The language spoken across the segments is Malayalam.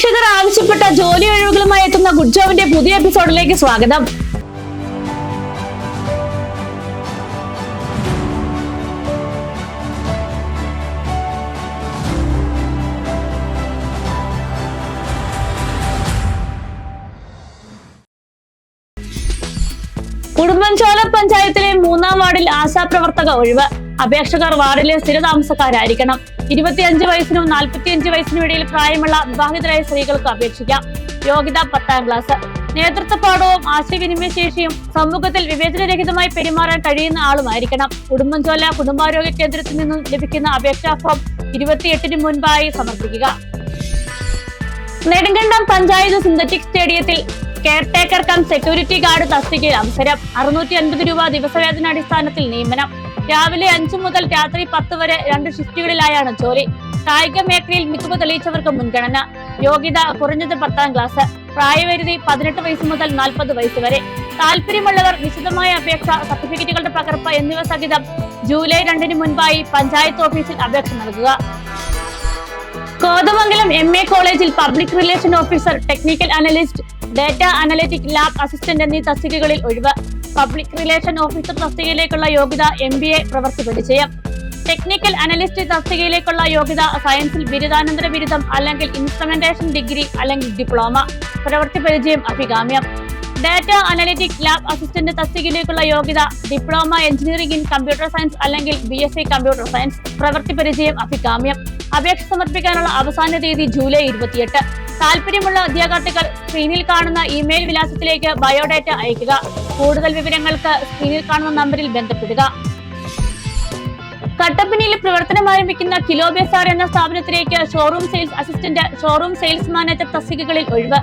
പ്രേക്ഷകർ ആവശ്യപ്പെട്ട ജോലി ഒഴിവുകളുമായി എത്തുന്ന ഗുഡ് ജോബിന്റെ പുതിയ എപ്പിസോഡിലേക്ക് സ്വാഗതം. ഉടുമ്പൻചോല പഞ്ചായത്തിലെ മൂന്നാം വാർഡിൽ ആശാപ്രവർത്തക ഒഴിവ്. അപേക്ഷകർ വാർഡിലെ സ്ഥിരതാമസക്കാരായിരിക്കണം. ഇരുപത്തിയഞ്ച് വയസ്സിനും നാൽപ്പത്തിയഞ്ച് വയസ്സിനും ഇടയിൽ പ്രായമുള്ള വിവാഹിതരായ സ്ത്രീകൾക്ക് അപേക്ഷിക്കാം. യോഗ്യത പത്താം ക്ലാസ്. നേതൃത്വ പാഠവും ആശയവിനിമയ ശേഷിയും സമൂഹത്തിൽ വിവേചനരഹിതമായി പെരുമാറാൻ കഴിയുന്ന ആളുമായിരിക്കണം. ഉടുമ്പൻചോല കുടുംബാരോഗ്യ കേന്ദ്രത്തിൽ നിന്നും ലഭിക്കുന്ന അപേക്ഷാ ഫോം ഇരുപത്തിയെട്ടിന് മുൻപായി സമർപ്പിക്കുക. നെടുങ്കണ്ടം പഞ്ചായത്ത് സിന്തറ്റിക് സ്റ്റേഡിയത്തിൽ കെയർടേക്കർ കം സെക്യൂരിറ്റി ഗാർഡ് തസ്തികയിൽ അവസരം. അറുന്നൂറ്റി അൻപത് രൂപ ദിവസവേതനാടിസ്ഥാനത്തിൽ നിയമനം. രാവിലെ അഞ്ചു മുതൽ രാത്രി പത്ത് വരെ രണ്ട് ഷിഫ്റ്റുകളിലായാണ് ജോലി. കായിക മേഖലയിൽ മികവ് തെളിയിച്ചവർക്ക് മുൻഗണന. യോഗ്യത കുറഞ്ഞത് പത്താം ക്ലാസ് പ്രായപരിധി പതിനെട്ട് വയസ്സ് മുതൽ നാൽപ്പത് വയസ്സ് വരെ. താല്പര്യമുള്ളവർ വിശദമായ അപേക്ഷ സർട്ടിഫിക്കറ്റുകളുടെ പകർപ്പ് എന്നിവ സഹിതം ജൂലൈ രണ്ടിന് മുൻപായി പഞ്ചായത്ത് ഓഫീസിൽ അപേക്ഷ നൽകുക. കോതമംഗലം എം എ കോളേജിൽ public relation officer technical analyst data analytic lab assistant എന്നീ തസ്തികകളിൽ ഒഴിവ്. പബ്ലിക് റിലേഷൻ ഓഫീസർ തസ്തികയിലേക്കുള്ള യോഗ്യത എം ബി എ പ്രവൃത്തി പരിചയം ടെക്നിക്കൽ അനലിസ്റ്റ് തസ്തികയിലേക്കുള്ള യോഗ്യത സയൻസിൽ ബിരുദാനന്തര ബിരുദം അല്ലെങ്കിൽ ഇൻസ്ട്രുമെന്റേഷൻ ഡിഗ്രി അല്ലെങ്കിൽ ഡിപ്ലോമ. പ്രവൃത്തി പരിചയം അഭികാമ്യം. ഡാറ്റ അനലിറ്റിക് ലാബ് അസിസ്റ്റന്റ് തസ്തികയിലേക്കുള്ള യോഗ്യത diploma engineering in computer science അല്ലെങ്കിൽ B S C computer science. പ്രവൃത്തി പരിചയം അഭികാമ്യം. അപേക്ഷ സമർപ്പിക്കാനുള്ള അവസാന തീയതി ജൂലൈ ഇരുപത്തിയെട്ട്. താല്പര്യമുള്ള ഉദ്യോഗാർത്ഥികൾ സ്ക്രീനിൽ കാണുന്ന ഇമെയിൽ വിലാസത്തിലേക്ക് ബയോഡാറ്റ അയക്കുക കൂടുതൽ വിവരങ്ങൾക്ക് സ്ക്രീനിൽ കാണുന്ന നമ്പറിൽ ബന്ധപ്പെടുക. കട്ടപ്പനയിൽ പ്രവർത്തനം ആരംഭിക്കുന്ന കിലോ ബേസാർ എന്ന സ്ഥാപനത്തിലേക്ക് showroom sales assistant showroom sales manager തസ്തികകളിൽ ഒഴിവ്.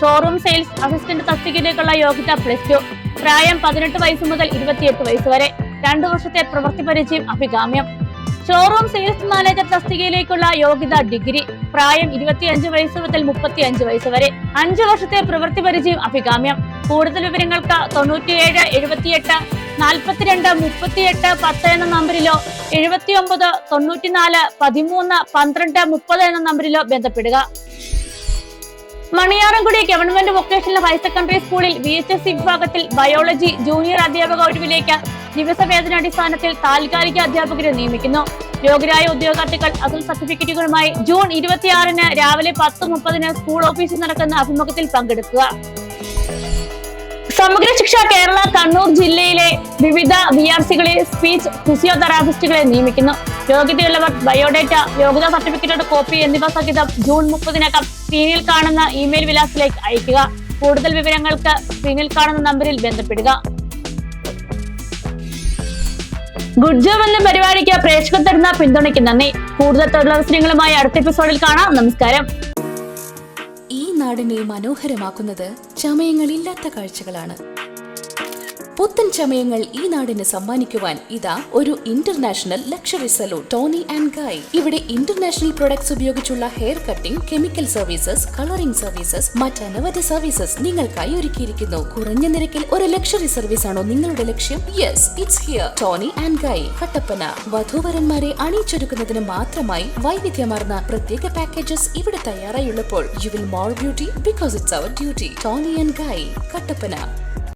ഷോറൂം സെയിൽസ് അസിസ്റ്റന്റ് തസ്തികയിലേക്കുള്ള യോഗ്യത പ്ലസ് ടു പ്രായം പതിനെട്ട് വയസ്സ് മുതൽ ഇരുപത്തിയെട്ട് വയസ്സ് വരെ. രണ്ടു വർഷത്തെ പ്രവൃത്തി പരിചയം അഭികാമ്യം. ഷോറൂം സെയിൽസ് മാനേജർ തസ്തികയിലേക്കുള്ള യോഗ്യത ഡിഗ്രി. പ്രായം ഇരുപത്തിയഞ്ച് വയസ്സ് മുതൽ മുപ്പത്തിയഞ്ച് വയസ്സ് വരെ. അഞ്ചു വർഷത്തെ പ്രവൃത്തി പരിചയം അഭികാമ്യം. കൂടുതൽ വിവരങ്ങൾക്ക് തൊണ്ണൂറ്റിയേഴ് എഴുപത്തിയെട്ട് നാൽപ്പത്തിരണ്ട് മുപ്പത്തിയെട്ട് പത്ത് എന്ന നമ്പറിലോ എഴുപത്തിയൊമ്പത് തൊണ്ണൂറ്റിനാല് പതിമൂന്ന് പന്ത്രണ്ട് മുപ്പത് എന്ന നമ്പറിലോ ബന്ധപ്പെടുക. Maniyarankudi government vocational higher secondary സ്കൂളിൽ വി എച്ച് എസ് സി വിഭാഗത്തിൽ ബയോളജി ജൂനിയർ അധ്യാപക ഒഴിവിലേക്ക് ദിവസവേതനാടിസ്ഥാനത്തിൽ താൽക്കാലിക അധ്യാപകരെ നിയമിക്കുന്നു. യോഗ്യരായ ഉദ്യോഗാർത്ഥികൾ അസൽ സർട്ടിഫിക്കറ്റുകളുമായി ജൂൺ ഇരുപത്തിയാറിന് രാവിലെ പത്ത് മുപ്പതിന് സ്കൂൾ ഓഫീസിൽ നടക്കുന്ന അഭിമുഖത്തിൽ പങ്കെടുക്കുക. സമഗ്ര ശിക്ഷ കേരള കണ്ണൂർ ജില്ലയിലെ വിവിധ വി ആർ സികളിൽ സ്പീച്ച് ഫിസിയോതെറാപ്പിസ്റ്റുകളെ നിയമിക്കുന്നു. യോഗ്യതയുള്ളവർ ബയോഡേറ്റ യോഗ്യതാ സർട്ടിഫിക്കറ്റുകളുടെ കോപ്പി എന്നിവ സഹിതം ജൂൺ മുപ്പതിനകം സ്ക്രീനിൽ കാണുന്ന ഇമെയിൽ വിലാസത്തിലേക്ക് അയക്കുക കൂടുതൽ വിവരങ്ങൾക്ക് സ്ക്രീനിൽ കാണുന്ന നമ്പറിൽ ബന്ധപ്പെടുക. ഗുഡ് ജോബ് എന്ന പരിപാടിക്ക് പ്രേക്ഷകർ തരുന്ന പിന്തുണയ്ക്ക് നന്ദി. കൂടുതൽ തൊഴിലവസരങ്ങളുമായി അടുത്ത എപ്പിസോഡിൽ കാണാം. നമസ്കാരം. ഈ നാടിനെ മനോഹരമാക്കുന്നത് ചമയങ്ങളില്ലാത്ത കാഴ്ചകളാണ്. പുത്തൻ ചമയങ്ങൾ ഈ നാടിന് സമ്മാനിക്കുവാൻ ഇതാ ഒരു international luxury salon Tony and Guy ഇവിടെ ഇന്റർനാഷണൽ പ്രൊഡക്ട്സ് ഉപയോഗിച്ചുള്ള hair cutting chemical services colouring services മറ്റനവധി services നിങ്ങൾക്കായി ഒരുക്കിയിരിക്കുന്നു. കുറഞ്ഞ നിരക്കിൽ ഒരു ലക്ഷറി സർവീസ് ആണോ നിങ്ങളുടെ ലക്ഷ്യം? Yes it's here Tony and Guy Kattappana. വധൂവരന്മാരെ അണിയിച്ചൊരുക്കുന്നതിന് മാത്രമായി വൈവിധ്യമാർന്ന പ്രത്യേക പാക്കേജസ് ഇവിടെ തയ്യാറായുള്ളപ്പോൾ you will more beauty because it's our duty Tony and Guy Kattappana.